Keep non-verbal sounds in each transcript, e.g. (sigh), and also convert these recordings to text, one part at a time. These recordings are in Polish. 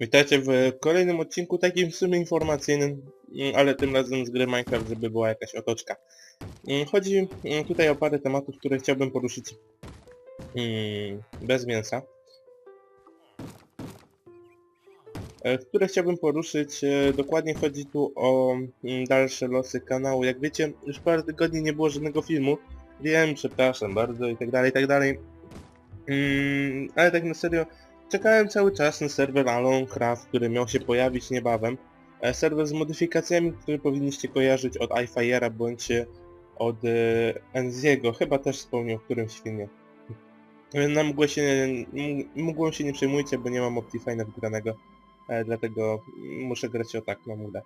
Witajcie w kolejnym odcinku, takim w sumie informacyjnym, mm, ale tym razem z gry Minecraft, żeby była jakaś otoczka. Mm, Chodzi mm, tutaj o parę tematów, które chciałbym poruszyć bez mięsa. E, Które chciałbym poruszyć, e, dokładnie chodzi tu o dalsze losy kanału. Jak wiecie, już parę tygodni nie było żadnego filmu. Wiem, przepraszam bardzo i tak dalej, i tak dalej. Ale tak na serio, Czekałem cały czas na serwer Alone Craft, który miał się pojawić niebawem. E, Serwer z modyfikacjami, który powinniście kojarzyć od iFire'a bądź od Enziego. Chyba też wspomniał w którymś filmie. Na mgłę się, mgłą się nie przejmujcie, bo nie mam Optifine'a wgranego. E, dlatego muszę grać o tak na mgłę.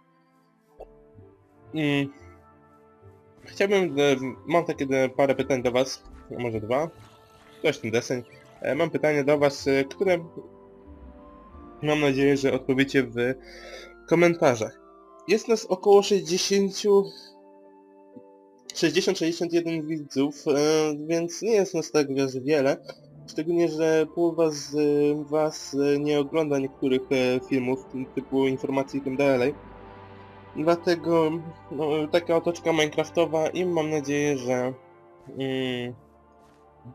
Chciałbym, e, mam takie parę pytań do was, może dwa. Ktoś ten deseń. E, Mam pytanie do Was, e, które mam nadzieję, że odpowiecie w komentarzach. Jest nas około 60... 60-61 widzów, e, więc nie jest nas tak wiele. Szczególnie, że połowa z Was nie ogląda niektórych filmów typu informacji i tym dalej. Dlatego no, taka otoczka minecraftowa i mam nadzieję, że mm,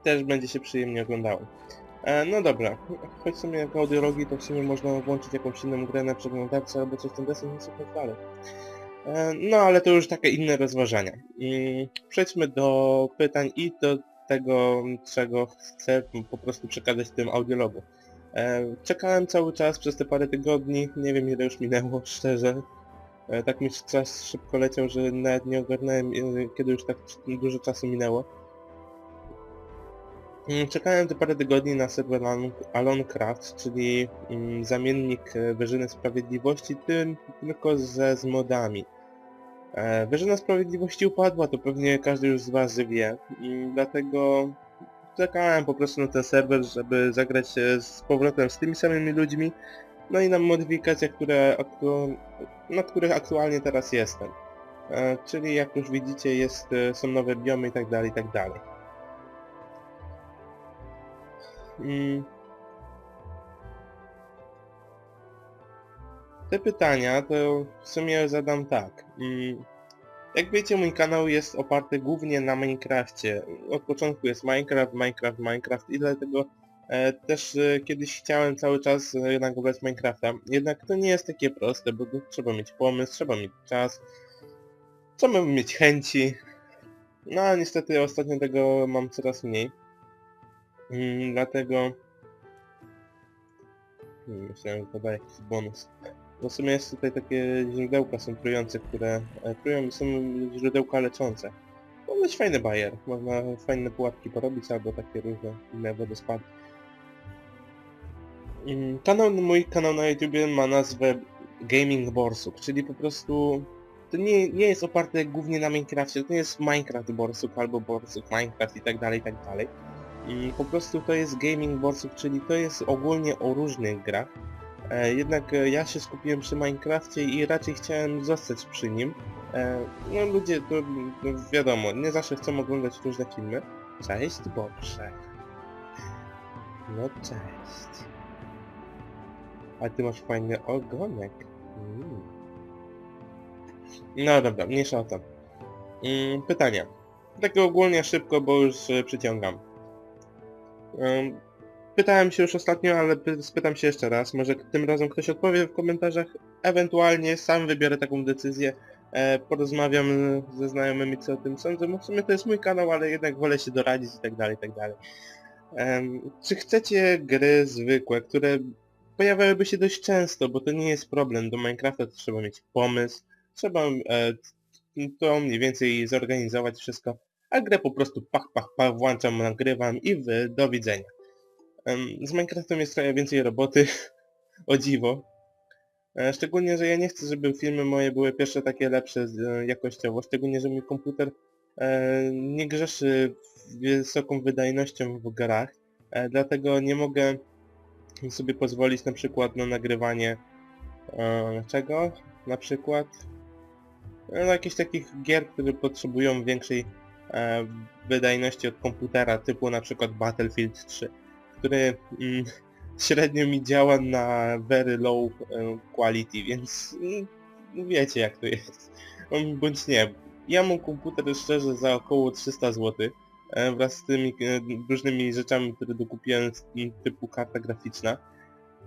też będzie się przyjemnie oglądało. E, no dobra, choć w sumie jak audiologii to w sumie można włączyć jakąś inną grę na przeglądarce albo coś deseń nie słuchać dalej. E, no ale to już takie inne rozważania. Mm, przejdźmy do pytań i do tego, czego chcę po prostu przekazać w tym audiologu. E, czekałem cały czas przez te parę tygodni, nie wiem ile już minęło, (laughs) szczerze. E, tak mi czas szybko leciał, że nawet nie ogarnąłem, kiedy już tak dużo czasu minęło. Czekałem te parę tygodni na serwer Alon- Aloncraft, czyli mm, zamiennik e, Wyżyny Sprawiedliwości, tym tylko ze z modami. E, Wyżyna Sprawiedliwości upadła, to pewnie każdy już z Was wie, dlatego czekałem po prostu na ten serwer, żeby zagrać z powrotem z tymi samymi ludźmi, no i na modyfikacjach, które na których aktualnie teraz jestem. E, Czyli jak już widzicie jest, są nowe biomy i tak dalej, i tak dalej. Te pytania to w sumie zadam tak. Jak wiecie, mój kanał jest oparty głównie na Minecrafcie. Od początku jest Minecraft, Minecraft, Minecraft i dlatego e, też e, kiedyś chciałem cały czas e, nagrywać Minecrafta. Jednak to nie jest takie proste, bo trzeba mieć pomysł, trzeba mieć czas, trzeba mieć chęci. No a niestety ostatnio tego mam coraz mniej. Dlatego... Hmm, Myślałem, że to da jakiś bonus. No w sumie jest tutaj takie źródełka są trujące, które e, trują są źródełka leczące. To być fajny bajer. Można fajne pułapki porobić albo takie różne inne wodospady. Mm, Kanał, mój kanał na YouTubie ma nazwę Gaming Borsuk, czyli po prostu to nie, nie jest oparte głównie na Minecrafcie, to nie jest Minecraft Borsuk albo Borsuk Minecraft i tak dalej, i tak dalej. I po prostu to jest gaming borsuk, czyli to jest ogólnie o różnych grach. E, jednak e, ja się skupiłem przy Minecrafcie i raczej chciałem zostać przy nim. E, no ludzie, to no, wiadomo, nie zawsze chcą oglądać różne filmy. Cześć Bobrze. No cześć. A ty masz fajny ogonek. Mm. No dobra, mniejsza o to. Mm, pytania. Tak ogólnie szybko, bo już przyciągam. Pytałem się już ostatnio, ale py- spytam się jeszcze raz. Może tym razem ktoś odpowie w komentarzach. Ewentualnie sam wybiorę taką decyzję. E, porozmawiam ze znajomymi, co o tym sądzą. W sumie to jest mój kanał, ale jednak wolę się doradzić i tak dalej, i tak dalej. Czy chcecie gry zwykłe, które pojawiałyby się dość często, bo to nie jest problem. Do Minecrafta trzeba mieć pomysł, trzeba e, to mniej więcej zorganizować wszystko a grę po prostu pach, pach, pach, włączam, nagrywam i wy, do widzenia. Z Minecraftem jest trochę więcej roboty, (laughs) o dziwo. E, Szczególnie, że ja nie chcę, żeby filmy moje były pierwsze takie lepsze e, jakościowo, szczególnie, że mój komputer e, nie grzeszy wysoką wydajnością w grach, dlatego nie mogę sobie pozwolić na przykład na nagrywanie czego? Na przykład no, jakichś takich gier, które potrzebują większej wydajności od komputera, typu na przykład Battlefield 3, który mm, średnio mi działa na very low e, quality, więc mm, wiecie jak to jest. Um, Bądź nie. Ja mam komputer szczerze za około 300 zł e, wraz z tymi e, różnymi rzeczami, które dokupiłem z- m, typu karta graficzna,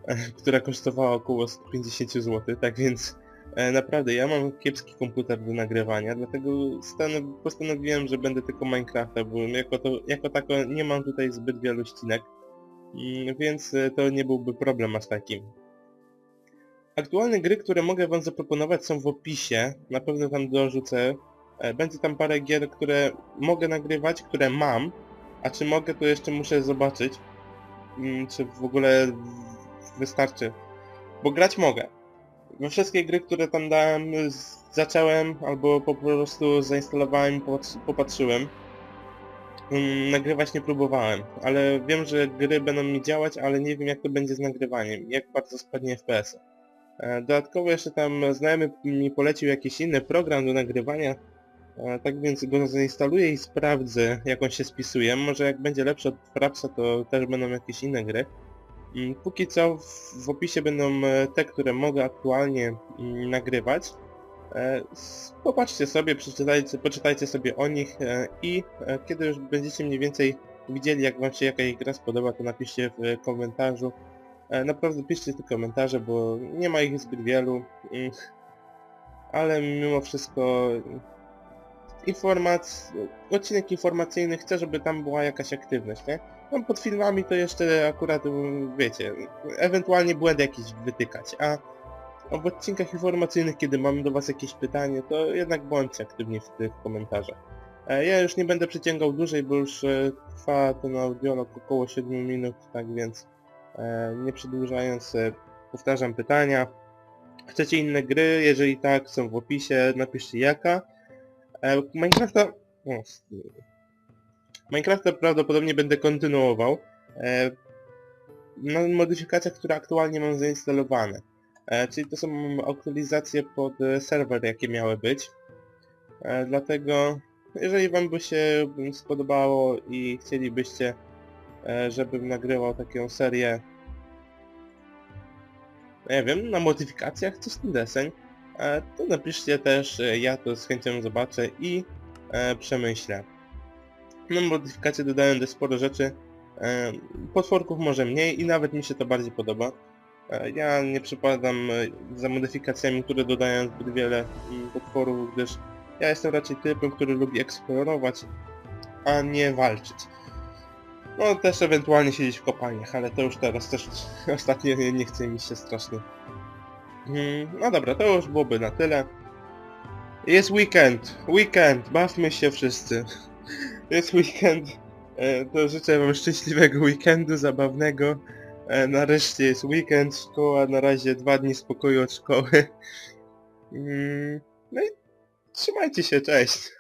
e, która kosztowała około 150 zł, tak więc e, naprawdę ja mam kiepski komputer do nagrywania, dlatego stanow- postanowiłem, że będę tylko Minecrafta, bo jako, to, jako tako nie mam tutaj zbyt wielu ścinek, Mm, więc e, to nie byłby problem aż taki. Aktualne gry, które mogę wam zaproponować są w opisie, na pewno tam dorzucę. E, Będzie tam parę gier, które mogę nagrywać, które mam, a czy mogę to jeszcze muszę zobaczyć, mm, czy w ogóle wystarczy. Bo grać mogę. We wszystkie gry, które tam dałem, zacząłem albo po prostu zainstalowałem i popatrzy- popatrzyłem. Mm, Nagrywać nie próbowałem, ale wiem, że gry będą mi działać, ale nie wiem jak to będzie z nagrywaniem, jak bardzo spadnie FPS. E, Dodatkowo jeszcze tam znajomy mi polecił jakiś inny program do nagrywania, e, tak więc go zainstaluję i sprawdzę jak on się spisuje. Może jak będzie lepszy od Frapsa to też będą jakieś inne gry. Mm, Póki co w, opisie będą e, te, które mogę aktualnie mm, nagrywać. E, Popatrzcie sobie, przeczytajcie, poczytajcie sobie o nich e, i kiedy już będziecie mniej więcej widzieli jak wam się jakaś gra spodoba, to napiszcie w komentarzu. Naprawdę piszcie te komentarze, bo nie ma ich zbyt wielu. Ale mimo wszystko informac... odcinek informacyjny chcę, żeby tam była jakaś aktywność, nie? Tam pod filmami to jeszcze akurat, mm, wiecie, ewentualnie błędy jakieś wytykać, a w odcinkach informacyjnych, kiedy mam do Was jakieś pytanie, to jednak bądźcie aktywni w tych komentarzach. E, Ja już nie będę przyciągał dłużej, bo już e, trwa ten audiolog około 7 minut, tak więc e, nie przedłużając, powtarzam pytania. Chcecie inne gry? Jeżeli tak, są w opisie, napiszcie jaka. Minecrafta... O, Minecrafta prawdopodobnie będę kontynuował e, na modyfikacjach, które aktualnie mam zainstalowane. E, czyli to są aktualizacje pod e, serwer, jakie miały być. E, dlatego, jeżeli Wam by się spodobało i chcielibyście, e, żebym nagrywał taką serię, nie wiem, na modyfikacjach, coś ten deseń, e, to napiszcie też, e, ja to z chęcią zobaczę i e, przemyślę. Na modyfikacje dodałem dość sporo rzeczy, e, potworków może mniej i nawet mi się to bardziej podoba. E, Ja nie przypadam e, za modyfikacjami, które dodają zbyt wiele mm, potworów, gdyż ja jestem raczej typem, który lubi eksplorować, a nie walczyć. No też ewentualnie siedzieć w kopalniach, ale to już teraz też (laughs) ostatnio nie, nie chce mi się strasznie. Mm, No dobra, to już byłoby na tyle. Jest weekend, weekend, bawmy się wszyscy. (laughs) Jest weekend, E, to życzę wam szczęśliwego weekendu, zabawnego. E, Nareszcie jest weekend, szkoła, na razie dwa dni spokoju od szkoły. Mm, No i trzymajcie się, cześć.